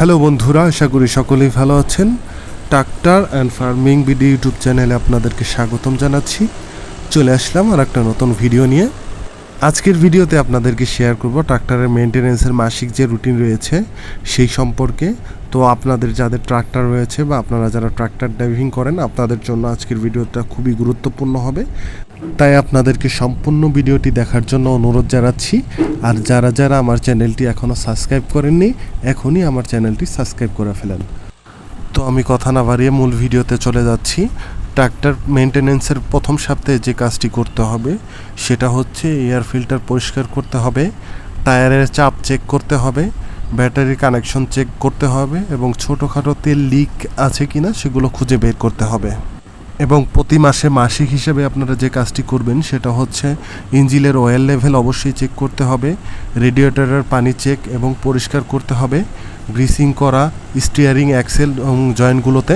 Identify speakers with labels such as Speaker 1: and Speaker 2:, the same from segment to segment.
Speaker 1: Hello বন্ধুরা, আশা করি সকলেই ভালো আছেন। Tractor and farming BD YouTube চ্যানেলে আপনাদেরকে স্বাগতম জানাচ্ছি। চলে আসলাম আর একটা নতুন ভিডিও নিয়ে। আজকের ভিডিওতে আপনাদেরকে শেয়ার করব ট্রাক্টরের মেনটেনেন্সের মাসিক যে রুটিন রয়েছে সেই সম্পর্কে। তো আপনাদের যাদের ট্রাক্টর রয়েছে বা আপনারা যারা ট্রাক্টর ড্রাইভিং করেন, আপনাদের জন্য আজকের ভিডিওটা খুবই গুরুত্বপূর্ণ হবে। তাই আপনাদেরকে সম্পূর্ণ ভিডিওটি দেখার জন্য অনুরোধ জানাচ্ছি। আর যারা যারা আমার চ্যানেলটি এখনও সাবস্ক্রাইব করেননি, এখনই আমার চ্যানেলটি সাবস্ক্রাইব করে ফেলেন। তো আমি কথা না বাড়িয়ে মূল ভিডিওতে চলে যাচ্ছি। ট্রাক্টর মেনটেনেন্সের প্রথম সপ্তাহে যে কাজটি করতে হবে, সেটা হচ্ছে এয়ার ফিল্টার পরিষ্কার করতে হবে, টায়ারের চাপ চেক করতে হবে ব্যাটারি কানেকশন চেক করতে হবে এবং ছোটোখাটো তেল লিক আছে কিনা সেগুলো খুঁজে বের করতে হবে। এবং প্রতি মাসে মাসিক হিসেবে আপনারা যে কাজটি করবেন সেটা হচ্ছে ইঞ্জিলের অয়েল লেভেল অবশ্যই চেক করতে হবে রেডিয়েটরের পানি চেক এবং পরিষ্কার করতে হবে গ্রিসিং করা স্টিয়ারিং অ্যাক্সেল এবং জয়েন্টগুলোতে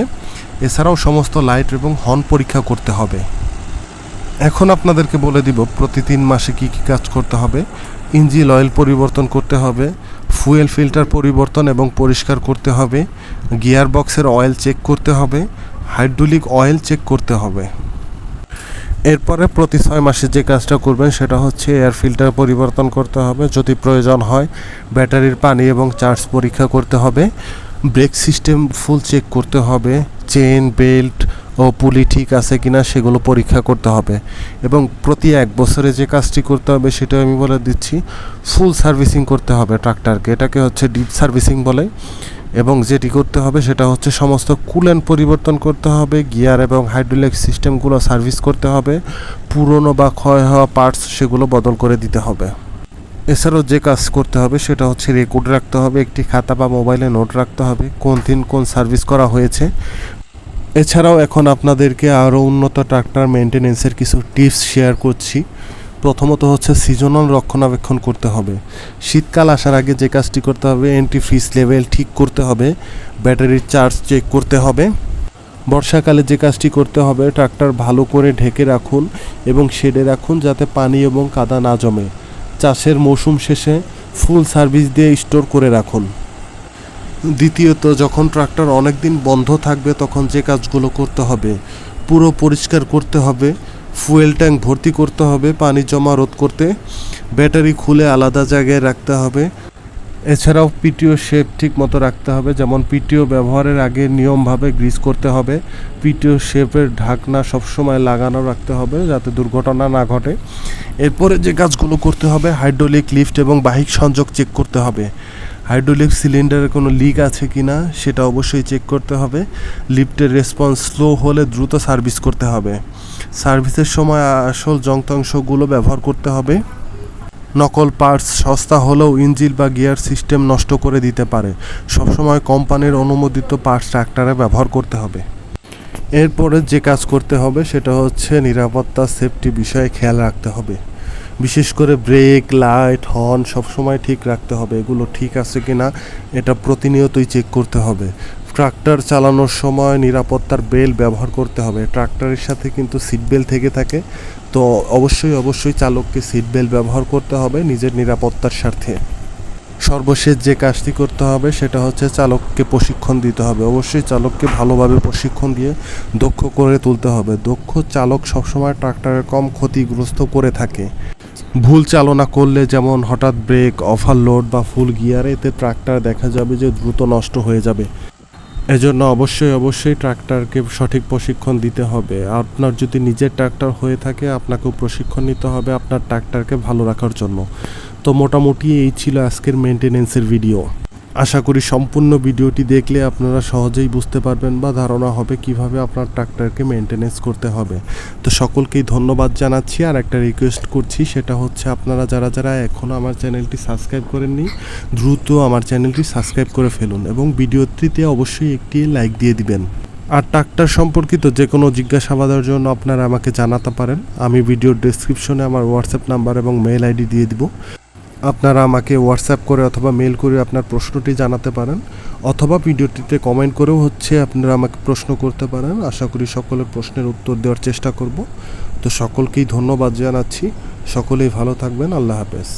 Speaker 1: এছাড়াও সমস্ত লাইট এবং হর্ন পরীক্ষা করতে হবে। এখন আপনাদেরকে বলে দিব প্রতি তিন মাসে কি কি কাজ করতে হবে। ইঞ্জিল অয়েল পরিবর্তন করতে হবে ফুয়েল ফিল্টার পরিবর্তন এবং পরিষ্কার করতে হবে গিয়ার বক্সের অয়েল চেক করতে হবে হাইড্রোলিক অয়েল চেক করতে হবে। এরপরে প্রতি ছয় মাসে যে কাজটা করবেন সেটা হচ্ছে এয়ার ফিল্টার পরিবর্তন করতে হবে। যদি প্রয়োজন হয় ব্যাটারির পানি এবং চার্জ পরীক্ষা করতে হবে। ব্রেক সিস্টেম ফুল চেক করতে হবে। চেন বেল্ট ও পুলি ঠিক আছে কিনা সেগুলো পরীক্ষা করতে হবে। এবং প্রতি এক বছরে যে কাজটি করতে হবে সেটা আমি বলে দিচ্ছি, ফুল সার্ভিসিং করতে হবে ট্রাক্টরকে। এটাকে হচ্ছে ডিপ সার্ভিসিং বলে। এবং যেটি করতে হবে সেটা হচ্ছে সমস্ত কুলেন পরিবর্তন করতে হবে, গিয়ার এবং হাইড্রোলিক সিস্টেমগুলো সার্ভিস করতে হবে, পুরনো বা ক্ষয় হওয়া পার্টস সেগুলো বদল করে দিতে হবে। এছাড়াও যে কাজ করতে হবে সেটা হচ্ছে রেকর্ড রাখতে হবে, একটি খাতা বা মোবাইলে নোট রাখতে হবে, কোন দিন কোন সার্ভিস করা হয়েছে। এছাড়াও এখন আপনাদেরকে আরও উন্নত ট্রাক্টর মেনটেনেন্সের কিছু টিপস শেয়ার করছি। প্রথমত হচ্ছে সিজনাল রক্ষণাবেক্ষণ করতে হবে। শীতকাল আসার আগে যে কাজটি করতে হবে এন্টি ফ্রিজ লেভেল ঠিক করতে হবে ব্যাটারির চার্জ চেক করতে হবে। বর্ষাকালে যে কাজটি করতে হবে ট্রাক্টর ভালো করে ঢেকে রাখুন এবং শেডে রাখুন যাতে পানি এবং কাদা না জমে। চাষের মৌসুম শেষে ফুল সার্ভিস দিয়ে স্টোর করে রাখুন। দ্বিতীয়ত, যখন ট্রাক্টর অনেক দিন বন্ধ থাকবে, তখন যে কাজগুলো করতে হবে, পুরো পরিষ্কার করতে হবে ফুয়েল ট্যাঙ্ক ভর্তি করতে হবে, পানি জমা রোধ করতে। ব্যাটারি খুলে আলাদা জায়গায় রাখতে হবে। এছাড়াও পিটিও শেপ ঠিক মতো রাখতে হবে, যেমন পিটিও ব্যবহারের আগে নিয়মভাবে গ্রিস করতে হবে। পিটিও শেপের ঢাকনা সবসময় লাগানো রাখতে হবে, যাতে দুর্ঘটনা না ঘটে। এরপরে যে কাজগুলো করতে হবে, হাইড্রোলিক লিফট এবং বাহিক সংযোগ চেক করতে হবে। হাইড্রোলিক সিলিন্ডারে কোনো লিক আছে কি না সেটা অবশ্যই চেক করতে হবে। লিফটের রেসপন্স স্লো হলে দ্রুত সার্ভিস করতে হবে। সার্ভিসের সময় আসল যন্ত্রাংশগুলো ব্যবহার করতে হবে। নকল পার্টস সস্তা হলেও ইঞ্জিন বা গিয়ার সিস্টেম নষ্ট করে দিতে পারে। সবসময় কোম্পানির অনুমোদিত পার্টস ট্রাক্টরে ব্যবহার করতে হবে। এরপরে যে কাজ করতে হবে সেটা হচ্ছে নিরাপত্তা সেফটি বিষয়ে খেয়াল রাখতে হবে। বিশেষ করে ব্রেক লাইট হর্ন সবসময় ঠিক রাখতে হবে। এগুলো ঠিক আছে কি না এটা প্রতিনিয়তই চেক করতে হবে। ট্রাক্টর চালানোর সময় নিরাপত্তার বেল ব্যবহার করতে হবে। ট্রাক্টরের সাথে কিন্তু সিট বেল্ট থেকে থাকে। তো অবশ্যই অবশ্যই চালককে সিট বেল্ট ব্যবহার করতে হবে নিজের নিরাপত্তার স্বার্থে। সর্বশেষ যে কাজটি করতে হবে সেটা হচ্ছে চালককে প্রশিক্ষণ দিতে হবে। অবশ্যই চালককে ভালোভাবে প্রশিক্ষণ দিয়ে দক্ষ করে তুলতে হবে। দক্ষ চালক সবসময় ট্রাক্টরের কম ক্ষতিগ্রস্ত করে থাকে। ভুল চালনা করলে যেমন হঠাৎ ব্রেক ওভারলোড বা ফুল গিয়ারে এতে ট্রাক্টর দেখা যাবে যে দ্রুত নষ্ট হয়ে যাবে। এজন্য অবশ্যই অবশ্যই ট্রাক্টরকে সঠিক প্রশিক্ষণ দিতে হবে। আপনার যদি নিজের ট্রাক্টর হয়ে থাকে, আপনাকেও প্রশিক্ষণ নিতে হবে আপনার ট্রাক্টরকে ভালো রাখার জন্য। তো মোটামুটি এই ছিল আজকের মেনটেনেন্সের ভিডিও আশা করি সম্পূর্ণ ভিডিওটি দেখলে আপনারা সহজেই বুঝতে পারবেন বা ধারণা হবে কীভাবে আপনার ট্রাক্টরকে মেনটেনেন্স করতে হবে। তো সকলকেই ধন্যবাদ জানাচ্ছি। আর একটা রিকোয়েস্ট করছি, সেটা হচ্ছে আপনারা যারা যারা এখনও আমার চ্যানেলটি সাবস্ক্রাইব করেননি, দ্রুত আমার চ্যানেলটি সাবস্ক্রাইব করে ফেলুন এবং ভিডিওটিতে অবশ্যই একটি লাইক দিয়ে দিবেন। আর ট্রাক্টর সম্পর্কিত যে কোনো জিজ্ঞাসাবাদের জন্য আপনারা আমাকে জানাতে পারেন। আমি ভিডিওর ডেসক্রিপশনে আমার হোয়াটসঅ্যাপ নাম্বার এবং মেল আইডি দিয়ে দিব। আপনারা আমাকে হোয়াটসঅ্যাপ করে অথবা মেল করে আপনার প্রশ্নটি জানাতে পারেন, অথবা ভিডিওটিতে কমেন্ট করেও হচ্ছে আপনারা আমাকে প্রশ্ন করতে পারেন। আশা করি সকলের প্রশ্নের উত্তর দেওয়ার চেষ্টা করব। তো সকলকেই ধন্যবাদ জানাচ্ছি। সকলেই ভালো থাকবেন। আল্লাহ হাফেজ।